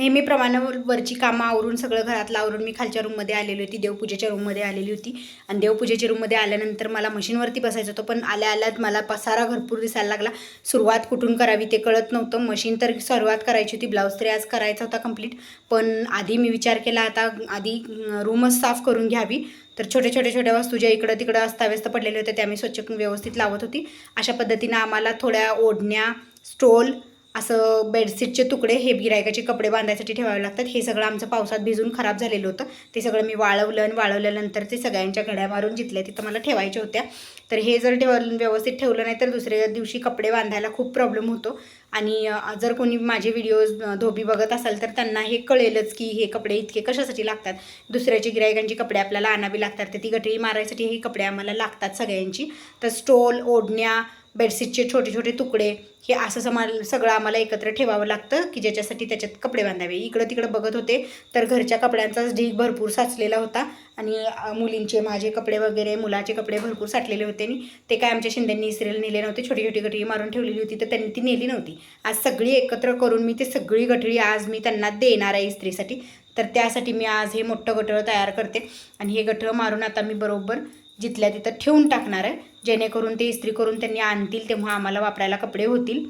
नेहमीप्रमाणे वरची कामं आवरून सगळं घरातलं आवरून मी खालच्या रूममध्ये आलेली होती देवपूजेच्या रूममध्ये आलेली होती. आणि देवपूजेच्या रूममध्ये आल्यानंतर मला मशीनवरती बसायचं होतं पण आल्या आल्यात मला पसारा भरपूर दिसायला लागला. सुरुवात कुठून करावी ते कळत नव्हतं. मशीन तर सुरुवात करायची होती ब्लाऊज तरी आज करायचा होता कंप्लीट पण आधी मी विचार केला आता आधी रूमच साफ करून घ्यावी. तर छोट्या छोट्या छोट्या वस्तू ज्या इकडं तिकडं अस्ताव्यस्त पडलेले होते त्या मी स्वच्छ व्यवस्थित लावत होती. अशा पद्धतीनं आम्हाला थोड्या ओढण्या स्टोल असं बेडशीटचे तुकडे हे गिरायकाचे कपडे बांधायसाठी ठेवावे लागतात. हे सगळं आमचं पावसात भिजून खराब झालेलं होतं. ते सगळं मी वाळवलं आणि वाळवल्यानंतर ते सगळ्यांच्या घड्या मारून जिथल्या तिथं मला ठेवायच्या होत्या. तर हे जर ठेव व्यवस्थित ठेवलं नाही तर दुसऱ्या दिवशी कपडे बांधायला खूप प्रॉब्लेम होतो. आणि जर कोणी माझे व्हिडिओज धोबी बघत असाल तर त्यांना हे कळेलच की हे कपडे इतके कशासाठी लागतात. दुसऱ्याची गिरायकांची कपडे आपल्याला आणावी लागतात तर ती गटरी मारायसाठी हे कपडे आम्हाला लागतात सगळ्यांची. तर स्टोल ओढण्या बेडशीटचे छोटे छोटे तुकडे हे असं समा सगळं आम्हाला एकत्र ठेवावं लागतं की ज्याच्यासाठी त्याच्यात कपडे बांधावे. इकडं तिकडं बघत होते तर घरच्या कपड्यांचाच ढीग भरपूर साचलेला होता आणि मुलींचे माझे कपडे वगैरे मुलाचे कपडे भरपूर साठलेले होते आणि ते काय आमच्या शिंद्यांनी इस्रेल नेले नव्हते छोटी छोटी गठळी मारून ठेवलेली होती तर त्यांनी ती नेली नव्हती. आज सगळी एकत्र करून मी ते सगळी गठळी आज मी त्यांना देणार आहे इस्त्रीसाठी. तर त्यासाठी मी आज हे मोठं गठळं तयार करते आणि हे गठळं मारून आता मी बरोबर जिथल्या तिथं ठेवून टाकणार आहे. जेणेकरून ते इस्त्री करून त्यांनी आणतील तेव्हा आम्हाला वापरायला कपडे होतील.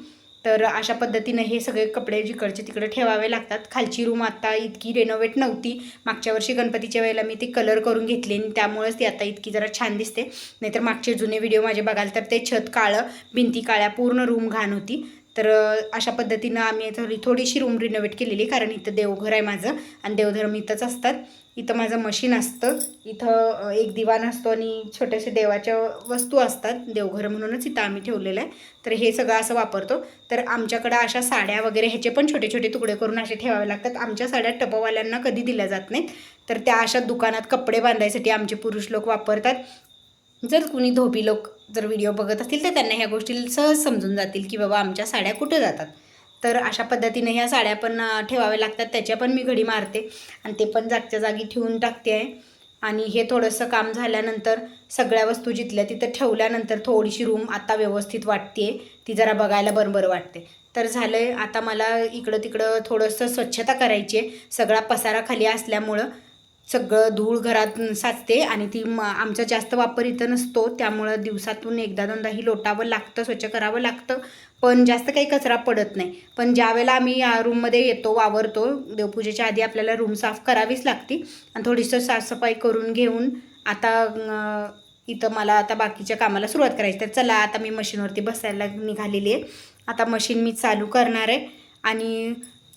तर अशा पद्धतीनं हे सगळे कपडे जिकडचे तिकडे ठेवावे लागतात. खालची रूम आता इतकी रेनोवेट नव्हती. मागच्या वर्षी गणपतीच्या वेळेला मी ती कलर करून घेतली आणि त्यामुळेच ती आता इतकी जरा छान दिसते. नाहीतर मागचे जुने व्हिडिओ माझे बघाल तर ते छत काळं भिंती काळ्या पूर्ण रूम घाण होती. तर अशा पद्धतीनं आम्ही थोडी थोडीशी रूम रिनोव्हेट केलेली कारण इथं देवघर आहे माझं आणि देवधर्म इथंच असतात. इथं माझं मशीन असतं. इथं एक दिवाण असतो आणि छोट्याशा देवाच्या वस्तू असतात. देवघर म्हणूनच इथं आम्ही ठेवलेलं आहे. तर हे सगळं असं वापरतो. तर आमच्याकडं अशा साड्या वगैरे ह्याचे पण छोटे छोटे तुकडे करून असे ठेवावे लागतात. आमच्या साड्या टपवाल्यांना कधी दिल्या जात नाहीत. तर त्या अशा दुकानात कपडे बांधायसाठी आमचे पुरुष लोक वापरतात. जर कुणी धोबी लोक जर व्हिडिओ बघत असतील तर त्यांना ह्या गोष्टी सहज समजून जातील की बाबा आमच्या साड्या कुठं जातात. तर अशा पद्धतीने ह्या साड्या पण ठेवाव्या लागतात. त्याच्या पण मी घडी मारते आणि ते पण जागच्या जागी ठेवून टाकते आहे. आणि हे थोडंसं काम झाल्यानंतर सगळ्या वस्तू जिथल्या तिथं ठेवल्यानंतर थोडीशी रूम आता व्यवस्थित वाटते ती जरा बघायला बरोबर वाटते. तर झालं आहे आता मला इकडं तिकडं थोडंसं स्वच्छता करायची आहे. सगळा पसारा खाली असल्यामुळं सगळं धूळ घरात साचते आणि ती म आमचा जास्त वापर इथं नसतो. त्यामुळं दिवसातून एकदा दोनदा ही लोटावं लागतं स्वच्छ करावं लागतं. पण जास्त काही कचरा पडत नाही. पण ज्या वेळेला आम्ही या रूममध्ये येतो वावरतो देवपूजेच्या आधी आपल्याला रूम साफ करावीच लागती. आणि थोडीसं साफसफाई करून घेऊन आता इथं मला आता बाकीच्या कामाला सुरुवात करायची. तर चला आता मी मशीनवरती बसायला निघालेली आहे. आता मशीन मी चालू करणार आहे. आणि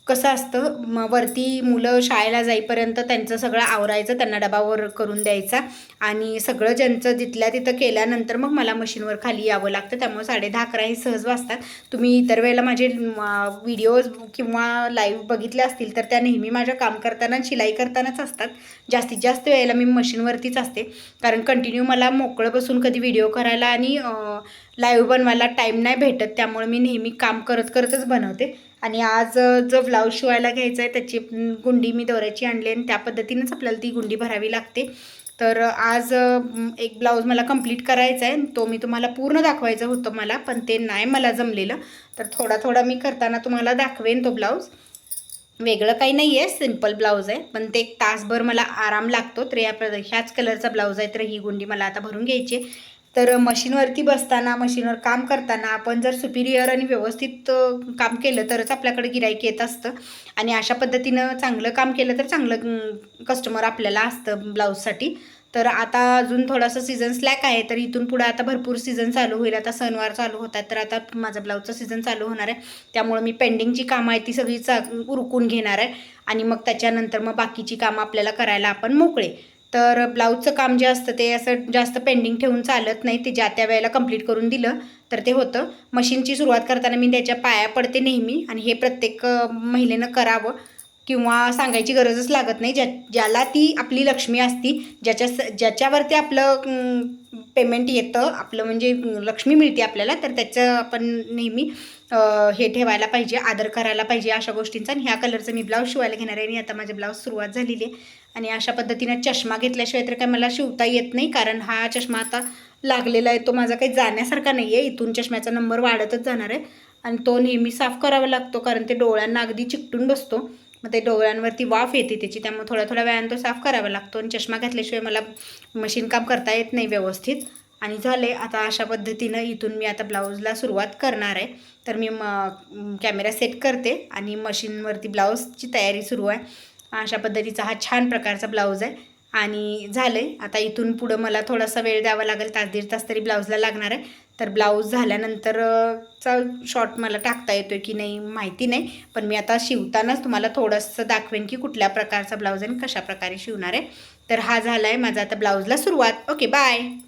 कसं असतं म वरती मुलं शाळेला जाईपर्यंत त्यांचं सगळं आवरायचं त्यांना डबावर करून द्यायचा आणि सगळं ज्यांचं जिथल्या तिथं केल्यानंतर मग मला मशीनवर खाली यावं लागतं. त्यामुळे साडे दहा अकरा हे सहज वाजतात. तुम्ही इतर वेळेला माझे व्हिडिओज किंवा लाईव्ह बघितले असतील तर त्या नेहमी माझ्या काम करताना शिलाई करतानाच असतात. जास्तीत जास्त वेळेला मी मशीनवरतीच असते. कारण कंटिन्यू मला मोकळं बसून कधी व्हिडिओ करायला आणि लाईव्ह बनवायला टाईम नाही भेटत. त्यामुळे मी नेहमी काम करत करतच बनवते. आणि आज जो ब्लाऊज शिवायला घ्यायचा आहे त्याची गुंडी मी दोऱ्याची आणली आणि त्या पद्धतीनेच आपल्याला ती गुंडी भरावी लागते. तर आज एक ब्लाऊज मला कंप्लीट करायचा आहे तो मी तुम्हाला पूर्ण दाखवायचं होतं मला पण ते नाही मला जमलेलं. तर थोडा थोडा मी करताना तुम्हाला दाखवेन तो ब्लाऊज. वेगळं काही नाही आहे सिंपल ब्लाऊज आहे पण ते एक तासभर मला आराम लागतो. तर या प्र- ह्याच कलरचा ब्लाऊज आहे तर ही गुंडी मला आता भरून घ्यायची आहे. तर मशीनवरती बसताना मशीनवर काम करताना आपण जर सुपिरियर आणि व्यवस्थित काम केलं तरच आपल्याकडे गिराईक येत असतं. आणि अशा पद्धतीनं चांगलं काम केलं तर चांगलं कस्टमर आपल्याला असतं ब्लाऊजसाठी. तर आता अजून थोडासा सीझन स्लॅक आहे तर इथून पुढे आता भरपूर सीझन चालू होईल. आता सणवार चालू होतात तर आता माझा ब्लाऊजचा सीझन चालू होणार आहे. त्यामुळे मी पेंडिंगची कामं आहे ती सगळी चा उरकून घेणार आहे. आणि मग त्याच्यानंतर मग बाकीची कामं आपल्याला करायला आपण मोकळे. तर ब्लाऊजचं काम जे असतं ते असं जास्त पेंडिंग ठेवून चालत नाही. ते ज्या त्या वेळेला कंप्लीट करून दिलं तर ते होतं. मशीनची सुरुवात करताना मी त्याच्या पाया पडते नेहमी आणि हे प्रत्येक महिलेनं करावं किंवा सांगायची गरजच लागत नाही. ज्या ज्याला ती आपली लक्ष्मी असती ज्याच्या ज्याच्यावरती आपलं पेमेंट येतं. आपलं म्हणजे लक्ष्मी मिळते आपल्याला तर त्याचं आपण नेहमी हे ठेवायला पाहिजे आदर करायला पाहिजे अशा गोष्टींचा. आणि ह्या कलरचं मी ब्लाऊज शिवायला घेणार आहे. आणि आता माझे ब्लाऊज सुरुवात झालेली आहे. आणि अशा पद्धतीनं चष्मा घेतल्याशिवाय तर काय मला शिवता येत नाही. कारण हा चष्मा आता लागलेला आहे. तो माझा काही जाण्यासारखा नाही आहे इथून चष्म्याचा नंबर वाढतच जाणार आहे. आणि तो नेहमी साफ करावा लागतो. कारण ते डोळ्यांना अगदी चिकटून बसतो. मग ते डोळ्यांवरती वाफ येते त्याची. त्यामुळे थोड्या थोड्या वेळानं तो साफ करावा लागतो. आणि चष्मा घातल्याशिवाय मला मशीन काम करता येत नाही व्यवस्थित. आणि झाले आता अशा पद्धतीनं इथून मी आता ब्लाऊजला सुरुवात करणार आहे. तर मी म कॅमेरा सेट करते आणि मशीनवरती ब्लाऊजची तयारी सुरू आहे. अशा पद्धतीचा हा छान प्रकारचा ब्लाऊज आहे. आणि झालं आहे आता इथून पुढं मला थोडासा वेळ द्यावा लागेल. तास दीड तास तरी ब्लाऊजला लागणार आहे. तर ब्लाऊज झाल्यानंतरचा शॉट शॉर्ट मला टाकता येतो की नाही माहिती नाही. पण मी आता शिवतानाच तुम्हाला थोडंसं दाखवेन की कुठल्या प्रकारचा ब्लाऊज आणि कशा प्रकारे शिवणार आहे. तर हा झाला आहे माझा आता ब्लाऊजला सुरुवात. Okay bye.